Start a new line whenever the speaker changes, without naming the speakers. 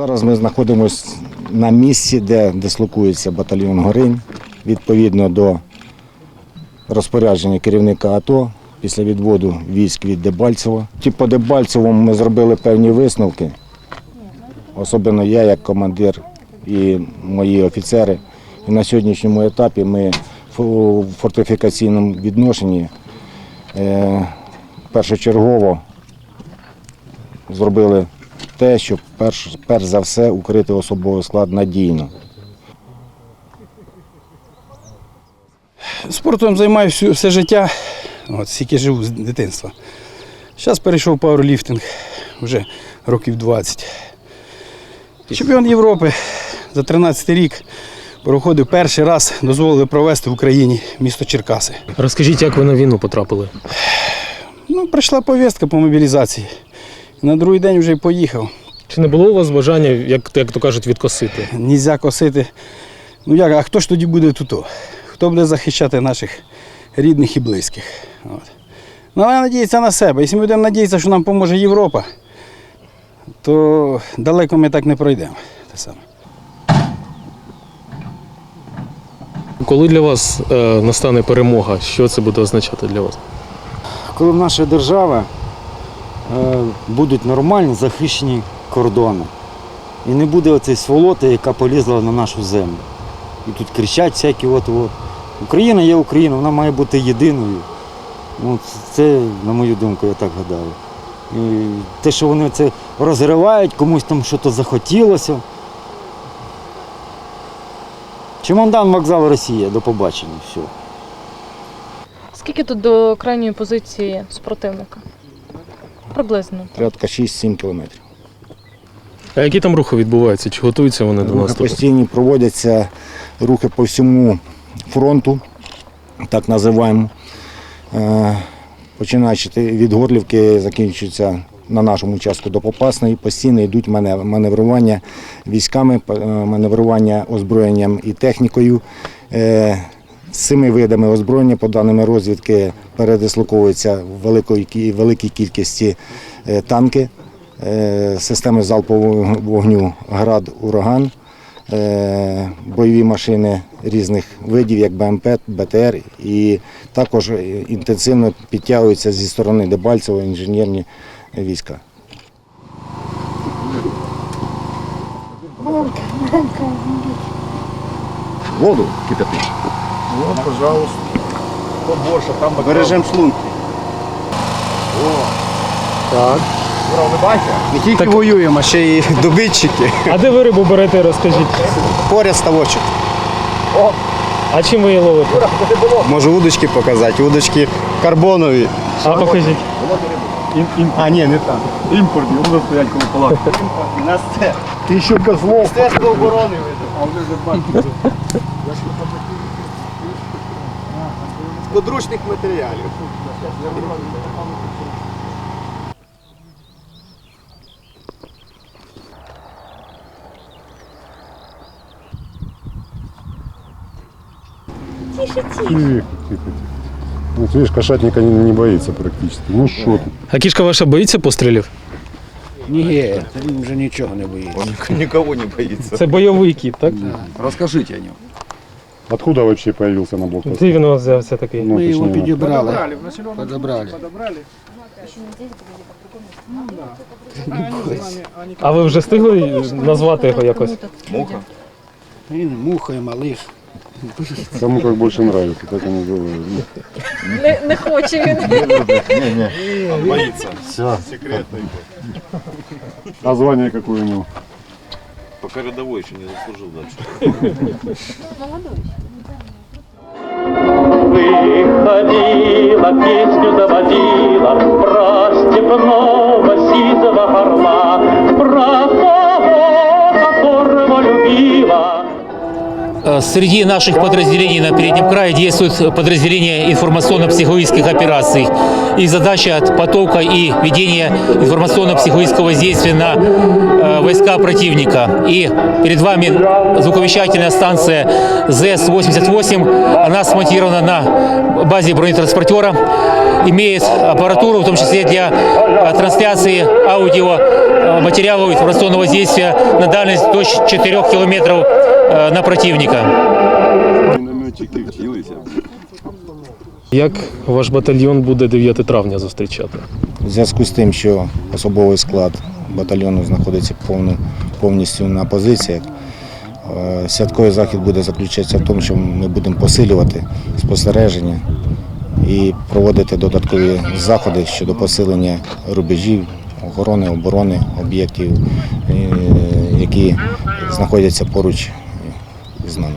Зараз ми знаходимося на місці, де дислокується батальйон Горинь. Відповідно до розпорядження керівника АТО після відводу військ від Дебальцева. Ті по Дебальцевому ми зробили певні висновки. Особливо я, як командир і мої офіцери. І на сьогоднішньому етапі ми в фортифікаційному відношенні е, першочергово зробили те, щоб перш, перш за все укрити особовий склад надійно.
Спортом займаюся все життя, от, скільки живу з дитинства. Зараз перейшов пауерліфтинг вже років 20. Чемпіон Європи за 13 рік проходив перший раз, дозволили провести в Україні місто Черкаси.
Розкажіть, як ви на війну потрапили?
Ну, прийшла повістка по мобілізації. На другий день вже поїхав.
Чи не було у вас бажання, як, як то кажуть, відкосити?
Нельзя косити. Ну як, а хто ж тоді буде тут? Хто буде захищати наших рідних і близьких? От. Ну, але надіятися на себе. Якщо ми будемо надіятися, що нам поможе Європа, то далеко ми так не пройдемо. Те саме.
Коли для вас е, настане перемога, що це буде означати для вас?
Коли держави е, будуть нормальні захищені кордони. І не буде оцей сволоти, яка полізла на нашу землю. І тут кричать всякі от от. Україна є Україна, вона має бути єдиною. Ну, це, на мою думку, я так гадаю. І те, що вони це розривають, комусь там щось захотілося. Чемодан вокзал Росія, до побачення. Все.
Скільки тут до крайньої позиції супротивника? Приблизно.
Порядка 6-7 кілометрів.
А які там рухи відбуваються? Чи готуються вони до наступу?
постійні проводяться рухи по всьому фронту, так називаємо. Е, Починаючи від Горлівки, закінчується на нашому участку до Попасної, постійно йдуть маневрування військами, е, маневрування озброєнням і технікою. З цими видами озброєння, по даними розвідки, передислоковуються в великої, кі- великій кількості е, танки, е, системи залпового вогню ГРАД, Ураган, е, бойові машини різних видів, як БМП, БТР, і також інтенсивно підтягуються зі сторони Дебальцева інженерні війська.
Воду кипятить. Вот, пожалуйста. Побольше, там
Бережемо шлунки.
Так.
Ура.
Не тільки
Так-
воюємо, а ще й добитчики.
А де ви рибу берете, розкажіть?
Поряд ставочок.
А чим ви її ловите?
Можу удочки показати. Удочки карбонові.
А покажіть.
А, ні, не так.
Імпортні, буду стоять коло палатки.
У нас це.
Тисячу козлов.
Міністерство оборони. З подручних матеріалів.
Тихо, тихо. Вот видишь, кошатника не, не боится практически. Ну что ты?
А кішка ваша боїться пострілів?
Ні, він вже нічого не боїться.
Никого не боится.
Це бойовий кіт, так?
Расскажите о нем.
Откуда вообще появился на блокпосту?
Де він у вас взявся такий?
Ну,
Ми його
точнее,
підібрали. Подобрали.
А ви вже встигли назвати його якось?
Муха.
Він мухою малих.
Кому как больше нравится, так они делают. Ну,
Не, не хоче він.
Боится.
Все.
Секретный.
А звание какое у него?
Пока рядовой еще не заслужил дальше.
Выходила, песню заводила Про степного
Среди наших подразделений на переднем крае действует подразделение информационно-психологических операций. Их задача от потока и ведения информационно-психологического воздействия на э, войска противника. И перед вами звуковещательная станция ЗС-88. Она смонтирована на базе бронетранспортера, имеет аппаратуру, в том числе для э, трансляции аудио э, материалов информационного воздействия на дальность до 4 километров э, на противника.
Вчилися.
Як ваш батальйон буде 9 травня зустрічати?
В зв'язку з тим, що особовий склад батальйону знаходиться повністю на позиціях, е, святковий захід буде заключатися в тому, що ми будемо посилювати спостереження і проводити додаткові заходи щодо посилення рубежів, охорони, оборони об'єктів, е, які знаходяться поруч з нами.